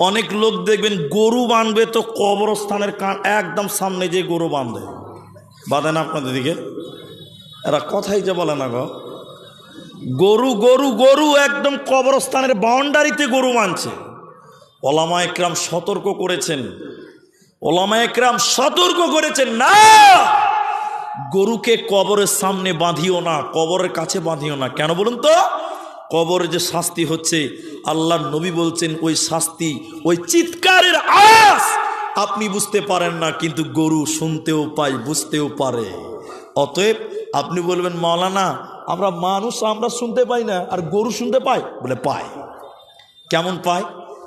অনেক লোক দেখবেন গরু বাঁধবে তো কবরস্থানের কান একদম সামনে যে গরু বাঁধে বাঁধে না আপনাদের দিকে? এরা কথাই যে বলে না গো। গরু গরু গরু একদম কবরস্থানের বাউন্ডারিতে গরু মানছে ওলামা একরাম সতর্ক করেছেন। ওলামা একরাম সতর্ক করেছেন, না! গরুকে কবরের সামনে বাঁধিও না, কবরের কাছে বাঁধিও না। কেন বলুন তো? কবরে যে শাস্তি হচ্ছে আল্লাহ নবী বলছেন, ওই শাস্তি, ওই চিৎকারের আস আপনি বুঝতে পারেন না, কিন্তু গরু শুনতেও পায়, বুঝতেও পারে। অতএব আপনি বলবেন, মাওলানা, আমরা মানুষ, আমরা শুনতে পাই না, আর গরু শুনতে পায়? বলে, পায়। কেমন পায়?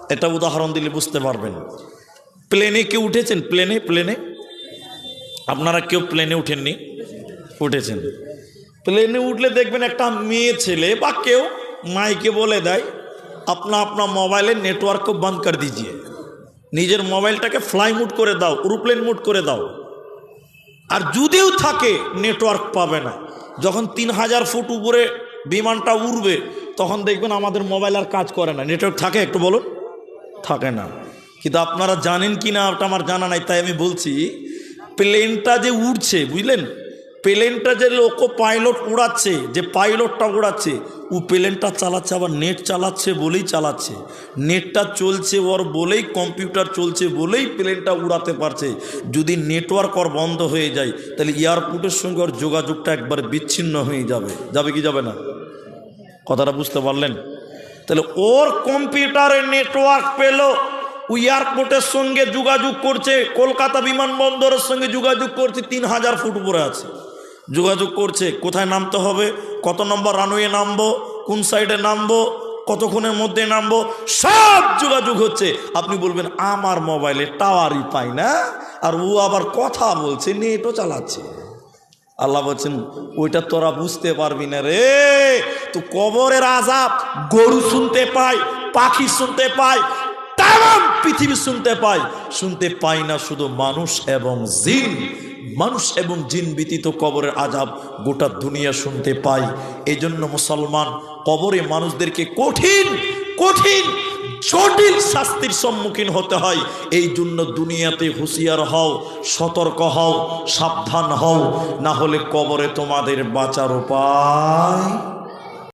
এটা উদাহরণ দিলে বুঝতে পারবেন। প্লেনে কেউ উঠেছেন? প্লেনে প্লেনে? আপনারা কেউ প্লেনে উঠেননি? উঠেছেন। প্লেনে উঠলে দেখবেন একটা মেয়ে ছেলে বা কেউ মাইকে বলে দেয়, আপনা আপনা মোবাইলের নেটওয়ার্কও বন্ধ করে দিজিয়ে। নিজের মোবাইলটাকে ফ্লাই মুড করে দাও উরুপ্লেন মুড করে দাও। আর যদিও থাকে, নেটওয়ার্ক পাবে না। যখন তিন হাজার ফুট উপরে বিমানটা উড়বে, তখন দেখবেন আমাদের মোবাইল আর কাজ করে না। নেটওয়ার্ক থাকে একটু বলুন? থাকে না। কিন্তু আপনারা জানেন কি না, ওটা আমার জানা নাই, তাই আমি বলছি, প্লেনটা যে উড়ছে, বুঝলেন? প্লেনটা যে লোক পাইলট উড়াচ্ছে, যে পাইলটটা উড়াচ্ছে, ও প্লেনটা চালাচ্ছে, আবার নেট চালাচ্ছে বলেই চালাচ্ছে। নেটটা চলছে ওর বলেই, কম্পিউটার চলছে বলেই প্লেনটা উড়াতে পারছে। যদি নেটওয়ার্ক ওর বন্ধ হয়ে যায়, তাহলে এয়ারপোর্টের সঙ্গে ওর যোগাযোগটা একবার বিচ্ছিন্ন হয়ে যাবে। যাবে কি যাবে না? কথাটা বুঝতে পারলেন? তাহলে ওর কম্পিউটারে নেটওয়ার্ক পেল, ও এয়ারপোর্টের সঙ্গে যোগাযোগ করছে, কলকাতা বিমানবন্দরের সঙ্গে যোগাযোগ করছে, তিন হাজার ফুট উপরে আছে। যোগাযোগ করছে, কোথায় নামতে হবে, কত নম্বর রানওয়ে নামবো, কোন সাইডে নামবো, কতক্ষণের মধ্যে নামবো, সব যোগাযোগ হচ্ছে। আপনি বলবেন, আমার মোবাইলে টাওয়ারই পাই না। আর ও আবার কথা বলছে, নেটও চালাচ্ছে। আল্লাহ বলছেন, ওইটা তোরা বুঝতে পারবি না রে। তো কবরের আজাব গরু শুনতে পায়, পাখি শুনতে পায় তাম পৃথিবী শুনতে পায় শুনতে পাই না শুধু মানুষ এবং জিন। মানুষ এবং জিন ব্যতীত কবরের আজাব গোটা দুনিয়া শুনতে পায় এই জন্য মুসলমান, কবরে মানুষদেরকে কঠিন কঠিন, জটিল শাস্তির সম্মুখীন হতে হয়। এই জন্য দুনিয়াতে হুঁশিয়ার হও, সতর্ক হও, সাবধান হও। না হলে কবরে তোমাদের বাঁচার উপায়